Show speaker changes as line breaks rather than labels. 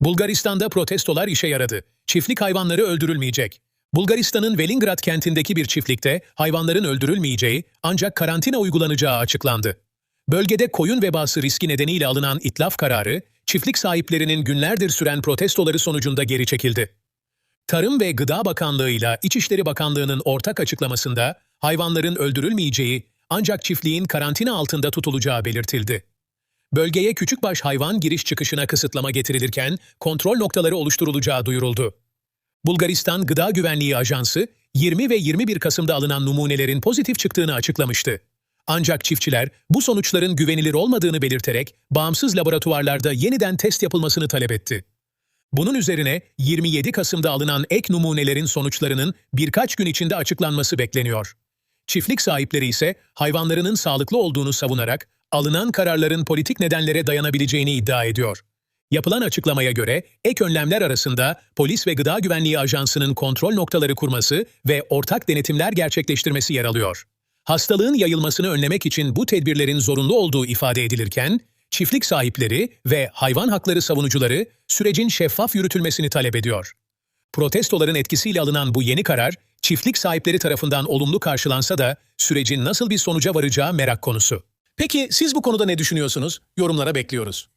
Bulgaristan'da protestolar işe yaradı. Çiftlik hayvanları öldürülmeyecek. Bulgaristan'ın Velingrad kentindeki bir çiftlikte hayvanların öldürülmeyeceği ancak karantina uygulanacağı açıklandı. Bölgede koyun vebası riski nedeniyle alınan itlaf kararı, çiftlik sahiplerinin günlerdir süren protestoları sonucunda geri çekildi. Tarım ve Gıda Bakanlığı ile İçişleri Bakanlığı'nın ortak açıklamasında hayvanların öldürülmeyeceği ancak çiftliğin karantina altında tutulacağı belirtildi. Bölgeye küçükbaş hayvan giriş çıkışına kısıtlama getirilirken kontrol noktaları oluşturulacağı duyuruldu. Bulgaristan Gıda Güvenliği Ajansı 20 ve 21 Kasım'da alınan numunelerin pozitif çıktığını açıklamıştı. Ancak çiftçiler bu sonuçların güvenilir olmadığını belirterek bağımsız laboratuvarlarda yeniden test yapılmasını talep etti. Bunun üzerine 27 Kasım'da alınan ek numunelerin sonuçlarının birkaç gün içinde açıklanması bekleniyor. Çiftlik sahipleri ise hayvanlarının sağlıklı olduğunu savunarak alınan kararların politik nedenlere dayanabileceğini iddia ediyor. Yapılan açıklamaya göre ek önlemler arasında Polis ve Gıda Güvenliği Ajansı'nın kontrol noktaları kurması ve ortak denetimler gerçekleştirmesi yer alıyor. Hastalığın yayılmasını önlemek için bu tedbirlerin zorunlu olduğu ifade edilirken, çiftlik sahipleri ve hayvan hakları savunucuları sürecin şeffaf yürütülmesini talep ediyor. Protestoların etkisiyle alınan bu yeni karar, çiftlik sahipleri tarafından olumlu karşılansa da sürecin nasıl bir sonuca varacağı merak konusu. Peki siz bu konuda ne düşünüyorsunuz? Yorumlara bekliyoruz.